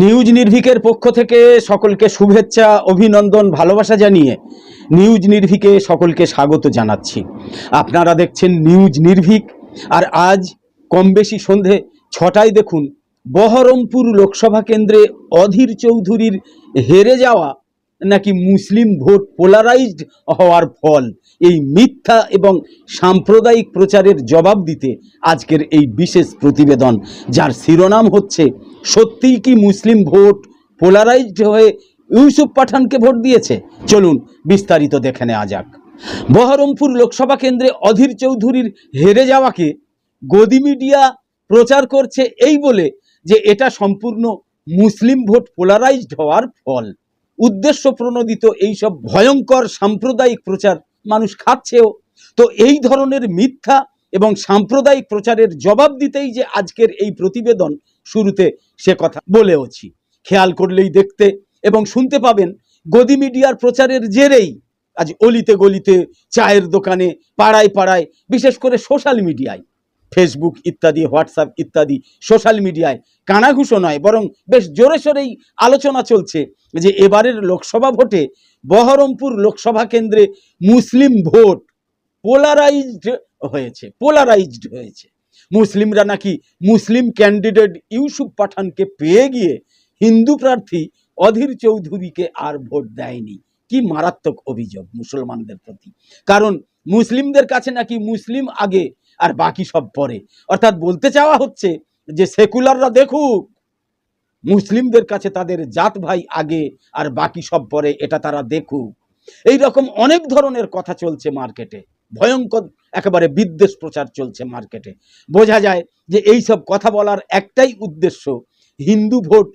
News নির্ভিকের পক্ষ থেকে সকলকে শুভেচ্ছা, অভিনন্দন, ভালোবাসা জানিয়ে নিউজ নির্ভিকে সকলকে স্বাগত জানাচ্ছি। আপনারা দেখছেন নিউজ নির্ভিক, আর আজ কম বেশি সন্ধে ছটায় দেখুন, বহরমপুর লোকসভা কেন্দ্রে অধীর চৌধুরীর হেরে যাওয়া নাকি মুসলিম ভোট পোলারাইজড হওয়ার ফল, এই মিথ্যা এবং সাম্প্রদায়িক প্রচারের জবাব দিতে আজকের এই বিশেষ প্রতিবেদন, যার শিরোনাম হচ্ছে, সত্যিই কি মুসলিম ভোট পোলারাইজড হয়ে ইউসুফ পাঠানকে ভোট দিয়েছে? চলুন বিস্তারিত দেখে নেওয়া যাক। বহরমপুর লোকসভা কেন্দ্রে অধীর চৌধুরীর হেরে যাওয়াকে গদি মিডিয়া প্রচার করছে এই বলে যে এটা সম্পূর্ণ মুসলিম ভোট পোলারাইজড হওয়ার ফল। উদ্দেশ্য প্রণোদিত এইসব ভয়ঙ্কর সাম্প্রদায়িক প্রচার মানুষ খাচ্ছেও। তো এই ধরনের মিথ্যা এবং সাম্প্রদায়িক প্রচারের জবাব দিতেই যে আজকের এই প্রতিবেদন শুরুতে সে কথা বলেওছি। খেয়াল করলেই দেখতে এবং শুনতে পাবেন গদি মিডিয়ার প্রচারের জেরেই আজ অলিতে গলিতে চায়ের দোকানে পাড়ায় পাড়ায়, বিশেষ করে সোশ্যাল মিডিয়ায় ফেসবুক ইত্যাদি হোয়াটসঅ্যাপ ইত্যাদি সোশ্যাল মিডিয়ায় কানাঘুষো নয়, বরং বেশ জোরে সোরেই আলোচনা চলছে যে এবারের লোকসভা ভোটে বহরমপুর লোকসভা কেন্দ্রে মুসলিম ভোট পোলারাইজড হয়েছে পোলারাইজড হয়েছে। মুসলিমরা নাকি মুসলিম ক্যান্ডিডেট ইউসুফ পাঠানকে পেয়ে গিয়ে হিন্দু প্রার্থী অধীর চৌধুরীকে আর ভোট দেয়নি। কি মারাত্মক অভিযোগ মুসলমানদের প্রতি। কারণ মুসলিমদের কাছে নাকি মুসলিম আগে আর বাকি সব পরে। অর্থাৎ বলতে চাওয়া হচ্ছে যে সেকুলাররা দেখুক, মুসলিমদের কাছে তাদের জাত ভাই আগে আর বাকি সব পরে এটা তারা দেখুক। এই রকম অনেক ধরনের কথা চলছে মার্কেটে। ভয়ঙ্কর একেবারে বিদ্বেষ প্রচার চলছে মার্কেটে। বোঝা যায় যে এই সব কথা বলার একটাই উদ্দেশ্য হিন্দু ভোট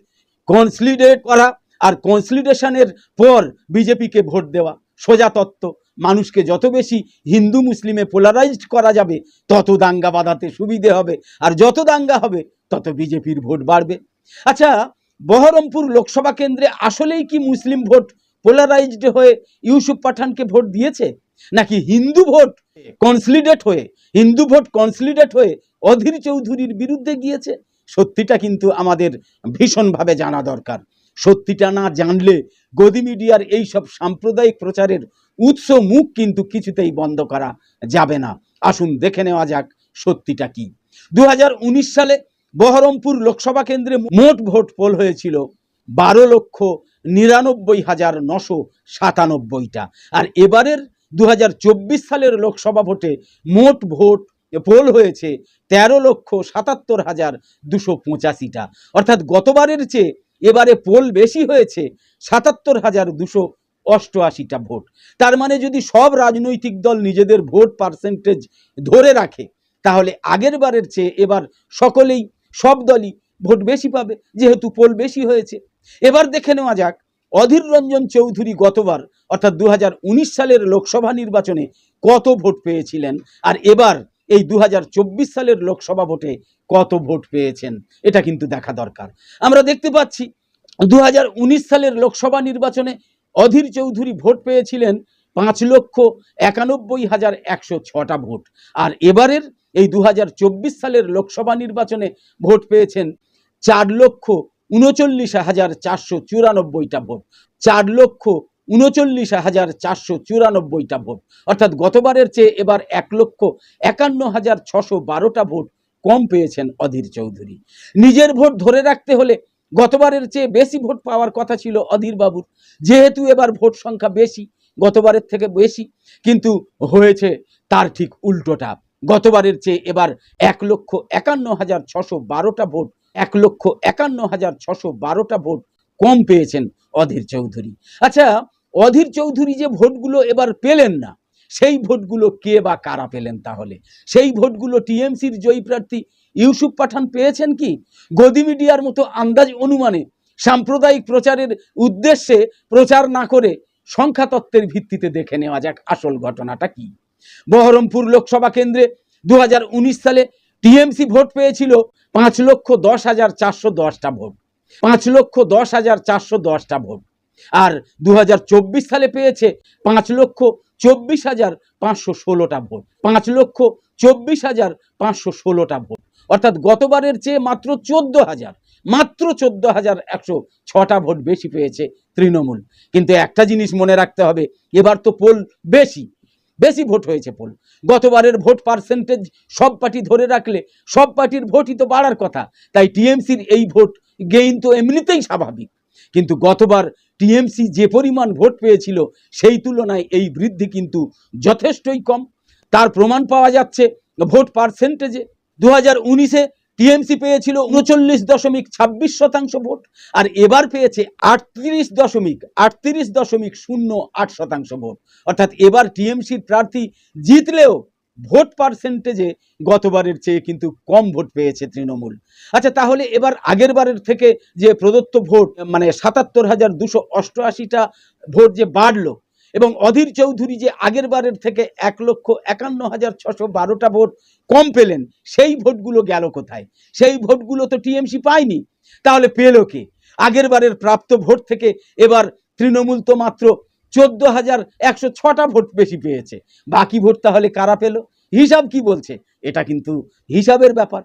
কনসলিডেট করা আর কনসলিডেশনের পর বিজেপিকে ভোট দেওয়া। সোজা তত্ত্ব মানুষকে যত বেশি হিন্দু মুসলিমে পোলারাইজড করা যাবে, তত দাঙ্গা বাঁধাতে সুবিধে হবে। আর যত দাঙ্গা হবে, তত বিজেপির ভোট বাড়বে। আচ্ছা বহরমপুর লোকসভা কেন্দ্রে আসলেই কি মুসলিম ভোট পোলারাইজড হয়ে ইউসুফ পাঠানকে ভোট দিয়েছে? নাকি হিন্দু ভোট কনসলিডেট হয়ে, হিন্দু ভোট কনসলিডেট হয়ে অধীর চৌধুরীর বিরুদ্ধে গিয়েছে? সত্যিটা কিন্তু আমাদের ভীষণভাবে জানা দরকার। সত্যিটা না জানলে গদি মিডিয়ার এই সব সাম্প্রদায়িক প্রচারের উৎস মুখ কিন্তু কিছুতেই বন্ধ করা যাবে না। আসুন দেখে নেওয়া যাক সত্যিটা কি। দু হাজার উনিশ সালে বহরমপুর লোকসভা কেন্দ্রে মোট ভোট পোল হয়েছিল বারো লক্ষ নিরানব্বই হাজার নশো সাতানব্বইটা। আর এবারের দু হাজার চব্বিশ সালের লোকসভা ভোটে মোট ভোট পোল হয়েছে তেরো লক্ষ সাতাত্তর হাজার দুশো পঁচাশিটা। অর্থাৎ গতবারের চেয়ে এবারে পোল বেশি হয়েছে সাতাত্তর হাজার দুশো অষ্টআশিটা ভোট। তার মানে যদি সব রাজনৈতিক দল নিজেদের ভোট পার্সেন্টেজ ধরে রাখে, তাহলে আগের বারের চেয়ে এবার সকলেই, সব দলই ভোট বেশি পাবে, যেহেতু পোল বেশি হয়েছে। এবার দেখে নেওয়া যাক, অধীর রঞ্জন চৌধুরী গতবার, অর্থাৎ দু হাজার উনিশ সালের লোকসভা নির্বাচনে কত ভোট পেয়েছিলেন? আর এবার এই দু হাজার চব্বিশ সালের লোকসভা ভোটে কত ভোট পেয়েছেন? এটা কিন্তু দেখা দরকার। আমরা দেখতে পাচ্ছি দু হাজার উনিশ সালের লোকসভা নির্বাচনে অধীর চৌধুরী ভোট পেয়েছিলেন পাঁচ লক্ষ একানব্বই হাজার একশো ছটা ভোট। আর এবারের এই দু হাজার চব্বিশ সালের লোকসভা নির্বাচনে ভোট পেয়েছেন চার লক্ষ উনচল্লিশ হাজার চারশো চুরানব্বইটা ভোট। চার লক্ষ উনচল্লিশ হাজার চারশো চুরানব্বইটা ভোট। অর্থাৎ গতবারের চেয়ে এবার এক লক্ষ একান্ন হাজার ছশো বারোটা ভোট কম পেয়েছেন অধীর চৌধুরী। নিজের ভোট ধরে রাখতে হলে গতবারের চেয়ে বেশি ভোট পাওয়ার কথা ছিল অধীর বাবুর। যেহেতু এবার ভোট সংখ্যা বেশি, গতবারের থেকে বেশি, কিন্তু হয়েছে তার ঠিক উল্টোটা। গতবারের চেয়ে এবার এক লক্ষ একান্ন হাজার ছশো বারোটা ভোট, এক লক্ষ একান্ন হাজার ছশো বারোটা ভোট কম পেয়েছেন অধীর চৌধুরী। আচ্ছা অধীর চৌধুরী যে ভোটগুলো এবার পেলেন না, সেই ভোটগুলো কে বা কারা পেলেন তাহলে? সেই ভোটগুলো টিএমসির জয়ী প্রার্থী ইউসুফ পাঠান পেয়েছেন কি? গদি মিডিয়ার মতো আন্দাজ অনুমানে সাম্প্রদায়িক প্রচারের উদ্দেশ্যে প্রচার না করে সংখ্যা তত্ত্বের ভিত্তিতে দেখে নেওয়া যাক আসল ঘটনাটা কি। বহরমপুর লোকসভা কেন্দ্রে দু হাজার উনিশ সালে টিএমসি ভোট পেয়েছিল পাঁচ লক্ষ দশ হাজার চারশো দশটা ভোট। পাঁচ লক্ষ দশ হাজার চারশো দশটা ভোট। আর দু হাজার চব্বিশ সালে পেয়েছে পাঁচ লক্ষ চব্বিশ হাজার পাঁচশো ষোলোটা ভোট। পাঁচ লক্ষ চব্বিশ হাজার পাঁচশো ষোলোটা ভোট। অর্থাৎ গতবারের চেয়ে মাত্র চোদ্দ হাজার মাত্র চোদ্দ হাজার একশো ছটা ভোট বেশি পেয়েছে তৃণমূল। কিন্তু একটা জিনিস মনে রাখতে হবে, এবার তো পোল বেশি বেশি ভোট হয়েছে পোল। গতবারের ভোট পার্সেন্টেজ সব পার্টি ধরে রাখলে সব পার্টির ভোটই তো বাড়ার কথা। তাই টিএমসির এই ভোট গেইন তো এমনিতেই স্বাভাবিক। কিন্তু গতবার টিএমসি যে পরিমাণ ভোট পেয়েছিল, সেই তুলনায় এই বৃদ্ধি কিন্তু যথেষ্টই কম। তার প্রমাণ পাওয়া যাচ্ছে ভোট পার্সেন্টেজে। দু হাজার উনিশে টিএমসি পেয়েছিল উনচল্লিশ দশমিক ছাব্বিশ শতাংশ ভোট আর এবার পেয়েছে আটত্রিশ দশমিক আটত্রিশ দশমিক শূন্য আট শতাংশ ভোট। অর্থাৎ এবার টিএমসির প্রার্থী জিতলেও ভোট পার্সেন্টেজে গতবারের চেয়ে কিন্তু কম ভোট পেয়েছে তৃণমূল। আচ্ছা তাহলে এবার আগের বারের থেকে যে প্রদত্ত ভোট মানে সাতাত্তর হাজার দুশো অষ্টআশিটা ভোট যে বাড়লো এবং অধীর চৌধুরী যে আগের বারের থেকে এক লক্ষ একান্ন হাজার ছশো বারোটা ভোট কম পেলেন, সেই ভোটগুলো গেল কোথায়? সেই ভোটগুলো তো টিএমসি পায়নি। তাহলে পেল কে? আগের বারের প্রাপ্ত ভোট থেকে এবার তৃণমূল তো মাত্র চোদ্দ হাজার একশো ছটা ভোট বেশি পেয়েছে। বাকি ভোট তাহলে কারা পেল? হিসাব কি বলছে? এটা কিন্তু হিসাবের ব্যাপার।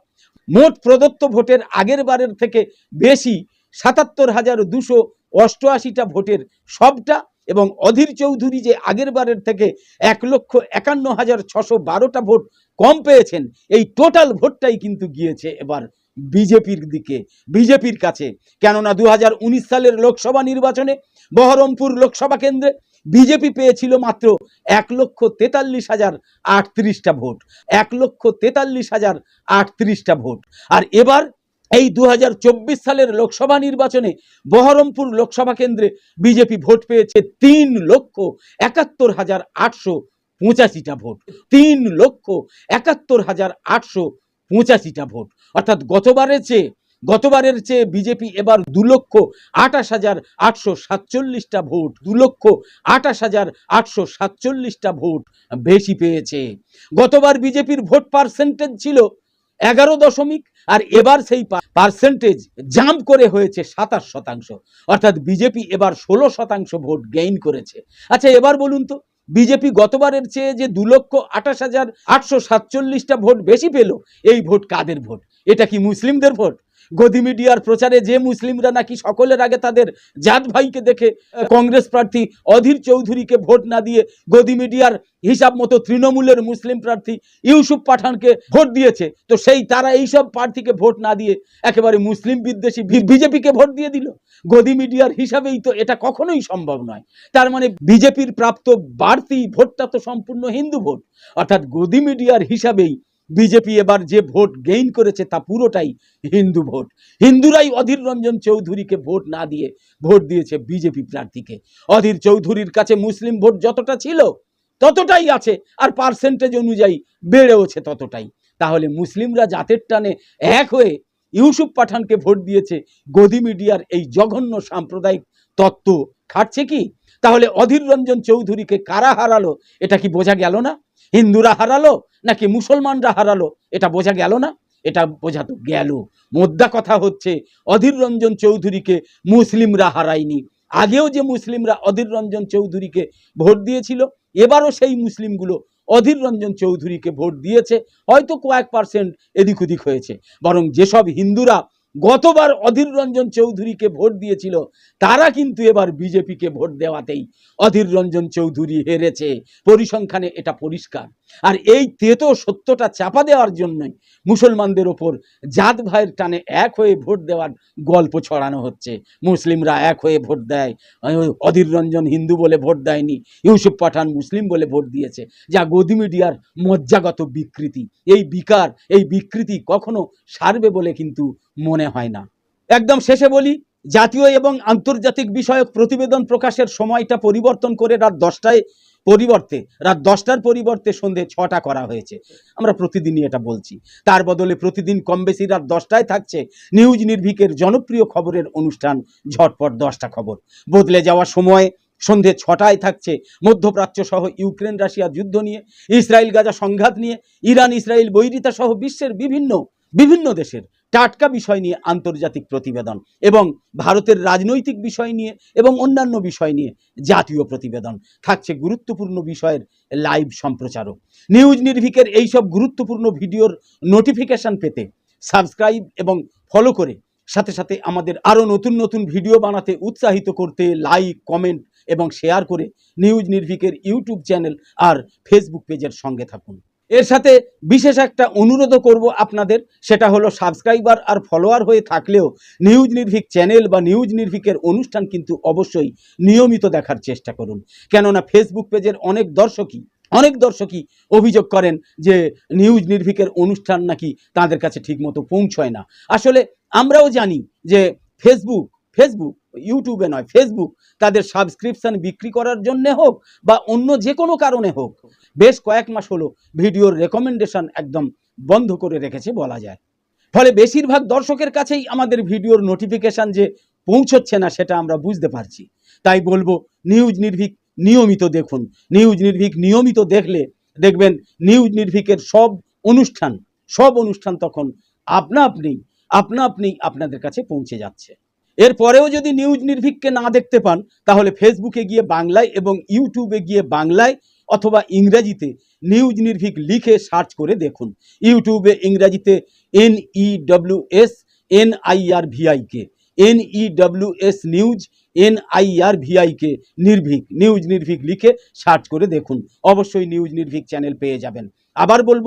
মোট প্রদত্ত ভোটের আগের বারের থেকে বেশি সাতাত্তর হাজার দুশো অষ্টআশিটা ভোটের সবটা এবং অধীর চৌধুরী যে আগের বারের থেকে এক লক্ষ একান্ন হাজার ছশো বারোটা ভোট কম পেয়েছেন, এই টোটাল ভোটটাই কিন্তু গিয়েছে এবার বিজেপির দিকে, বিজেপির কাছে। কেননা দু হাজার উনিশ সালের লোকসভা নির্বাচনে বহরমপুর লোকসভা কেন্দ্রে বিজেপি পেয়েছিল মাত্র এক লক্ষ তেতাল্লিশ হাজার আটত্রিশটা ভোট, এক লক্ষ তেতাল্লিশ হাজার আটত্রিশটা ভোট। আর এবার এই দু হাজার চব্বিশ সালের লোকসভা নির্বাচনে বহরমপুর লোকসভা কেন্দ্রে বিজেপি ভোট পেয়েছে তিন লক্ষ একাত্তর হাজার আটশো পঁচাশিটা ভোট। তিন লক্ষ একাত্তর হাজার আটশো পঁচাশিটা ভোট। অর্থাৎ গতবারের চেয়ে গতবারের চেয়ে বিজেপি এবার দু লক্ষ আঠাশ হাজার আটশো সাতচল্লিশটা ভোট, দু লক্ষ আঠাশ হাজার আটশো সাতচল্লিশটা ভোট বেশি পেয়েছে। গতবার বিজেপির ভোট পার্সেন্টেজ ছিল এগারো দশমিক, আর এবার সেই পার্সেন্টেজ জাম্প করে হয়েছে সাতাশ শতাংশ। অর্থাৎ বিজেপি এবার ষোলো শতাংশ ভোট গেইন করেছে। আচ্ছা এবার বলুন তো, বিজেপি গতবারের চেয়ে যে দু লক্ষ আঠাশ হাজার আটশো সাতচল্লিশটা ভোট বেশি পেল, এই ভোট কাদের ভোট? এটা কি মুসলিমদের ভোট? গদি মিডিয়ার প্রচারে যে মুসলিমরা নাকি সকলের আগে তাদের জাত ভাইকে দেখে কংগ্রেস প্রার্থী অধীর চৌধুরীকে ভোট না দিয়ে গদি মিডিয়ার হিসাব মতো তৃণমূলের মুসলিম প্রার্থী ইউসুফ পাঠানকে ভোট দিয়েছে। তো সেই তারা এইসব প্রার্থীকে ভোট না দিয়ে একেবারে মুসলিম বিদ্বেষী বিজেপিকে ভোট দিয়ে দিল। গদি মিডিয়ার হিসাবেই তো এটা কখনোই সম্ভব নয়। তার মানে বিজেপির প্রাপ্ত বাড়তি ভোটটা তো সম্পূর্ণ হিন্দু ভোট। অর্থাৎ গদি মিডিয়ার হিসাবেই বিজেপি এবার যে ভোট গেইন করেছে তা পুরোটাই হিন্দু ভোট। হিন্দুরাই অধীর রঞ্জন চৌধুরীকে ভোট না দিয়ে ভোট দিয়েছে বিজেপি প্রার্থীকে। অধীর চৌধুরীর কাছে মুসলিম ভোট যতটা ছিল ততটাই আছে, আর পার্সেন্টেজ অনুযায়ী বেড়েওছে ততটাই। তাহলে মুসলিমরা জাতের টানে এক হয়ে ইউসুফ পাঠানকে ভোট দিয়েছে গদি মিডিয়ার এই জঘন্য সাম্প্রদায়িক তত্ত্ব। খাটছে কি? তাহলে অধীর রঞ্জন চৌধুরীকে কারা হারালো, এটা কি বোঝা গেল না? হিন্দুরা হারালো নাকি মুসলমানরা হারালো? এটা বোঝা গেল না। এটা বোঝা তো গেল। মোদ্দা কথা হচ্ছে, অধীর রঞ্জন চৌধুরীকে মুসলিমরা হারায়নি। আগেও যে মুসলিমরা অধীর রঞ্জন চৌধুরীকে ভোট দিয়েছিল, এবারও সেই মুসলিমগুলো অধীর রঞ্জন চৌধুরীকে ভোট দিয়েছে। হয়তো কয়েক পার্সেন্ট এদিক ওদিক হয়েছে। বরং যেসব হিন্দুরা গতবার অধীর রঞ্জন চৌধুরীকে ভোট দিয়েছিল, তারা কিন্তু এবার বিজেপিকে ভোট দেওয়াতেই অধীর রঞ্জন চৌধুরী হেরেছে। পরিসংখ্যানে এটা পরিষ্কার। আর এই তেতো সত্যটা চাপা দেওয়ার জন্যই মুসলমানদের ওপর জাত ভাইয়ের টানে এক হয়ে ভোট দেওয়ার গল্প ছড়ানো হচ্ছে। মুসলিমরা এক হয়ে ভোট দেয়। অধীর রঞ্জন হিন্দু বলে ভোট দেয়নি, ইউসুফ পাঠান মুসলিম বলে ভোট দিয়েছে। যা গদি মিডিয়ার মজ্জাগত বিকৃতি। এই বিকার, এই বিকৃতি কখনো সারবে বলে কিন্তু মনে হয় না। একদম শেষে বলি, জাতীয় এবং আন্তর্জাতিক বিষয়ক প্রতিবেদন প্রকাশের সময়টা পরিবর্তন করে রাত দশটায় পরিবর্তে, রাত দশটার পরিবর্তে সন্ধে ছটা করা হয়েছে। আমরা প্রতিদিনই এটা বলছি। তার বদলে প্রতিদিন কম বেশি রাত দশটায় থাকছে নিউজ নির্ভীকের জনপ্রিয় খবরের অনুষ্ঠান ঝটপট দশটা খবর। বদলে যাওয়া সময় সন্ধে ছটায় থাকছে মধ্যপ্রাচ্য সহ ইউক্রেন, রাশিয়া যুদ্ধ নিয়ে, ইসরায়েল, গাজা সংঘাত নিয়ে, ইরান, ইসরায়েল, বৈরিতা সহ বিশ্বের বিভিন্ন বিভিন্ন দেশের টাটকা বিষয় নিয়ে আন্তর্জাতিক প্রতিবেদন এবং ভারতের রাজনৈতিক বিষয় নিয়ে এবং অন্যান্য বিষয় নিয়ে জাতীয় প্রতিবেদন। থাকছে গুরুত্বপূর্ণ বিষয়ের লাইভ সম্প্রচারও নিউজ নির্ভিকের এইসব গুরুত্বপূর্ণ ভিডিওর নোটিফিকেশন পেতে সাবস্ক্রাইব এবং ফলো করে সাথে সাথে আমাদের আরও নতুন নতুন ভিডিও বানাতে উৎসাহিত করতে লাইক কমেন্ট এবং শেয়ার করে নিউজ নির্ভিকের ইউটিউব চ্যানেল আর ফেসবুক পেজের সঙ্গে থাকুন। এর সাথে বিশেষ একটা অনুরোধও করব আপনাদের, সেটা হলো সাবস্ক্রাইবার আর ফলোয়ার হয়ে থাকলেও নিউজ নির্ভিক চ্যানেল বা নিউজ নির্ভিকের অনুষ্ঠান কিন্তু অবশ্যই নিয়মিত দেখার চেষ্টা করুন। কেননা ফেসবুক পেজের অনেক দর্শকই অনেক দর্শকই অভিযোগ করেন যে নিউজ নির্ভিকের অনুষ্ঠান নাকি তাদের কাছে ঠিকমতো পৌঁছয় না। আসলে আমরাও জানি যে ফেসবুক ফেসবুক ইউটিউবে নয় ফেসবুক তাদের সাবস্ক্রিপশন বিক্রি করার জন্যে হোক বা অন্য যে কোনো কারণে হোক, বেশ কয়েক মাস হলো ভিডিওর রেকমেন্ডেশন একদম বন্ধ করে রেখেছে বলা যায়। ফলে বেশিরভাগ দর্শকের কাছেই আমাদের ভিডিওর নোটিফিকেশন যে পৌঁছচ্ছে না সেটা আমরা বুঝতে পারছি। তাই বলব নিউজ নির্ভীক নিয়মিত দেখুন। নিউজ নির্ভীক নিয়মিত দেখলে দেখবেন নিউজ নির্ভীকের সব অনুষ্ঠান সব অনুষ্ঠান তখন আপনা আপনি আপনা আপনি আপনাদের কাছে পৌঁছে যাচ্ছে। এরপরেও যদি নিউজ নির্ভীককে না দেখতে পান, তাহলে ফেসবুকে গিয়ে বাংলায় এবং ইউটিউবে গিয়ে বাংলায় অথবা ইংরেজিতে নিউজ নির্ভীক লিখে সার্চ করে দেখুন। ইউটিউবে ইংরেজিতে N E W S N I R V I K N E W S news N I R V I K Nirbhik, news Nirbhik লিখে সার্চ করে দেখুন। অবশ্যই নিউজ নির্ভীক চ্যানেল পেয়ে যাবেন। আবার বলব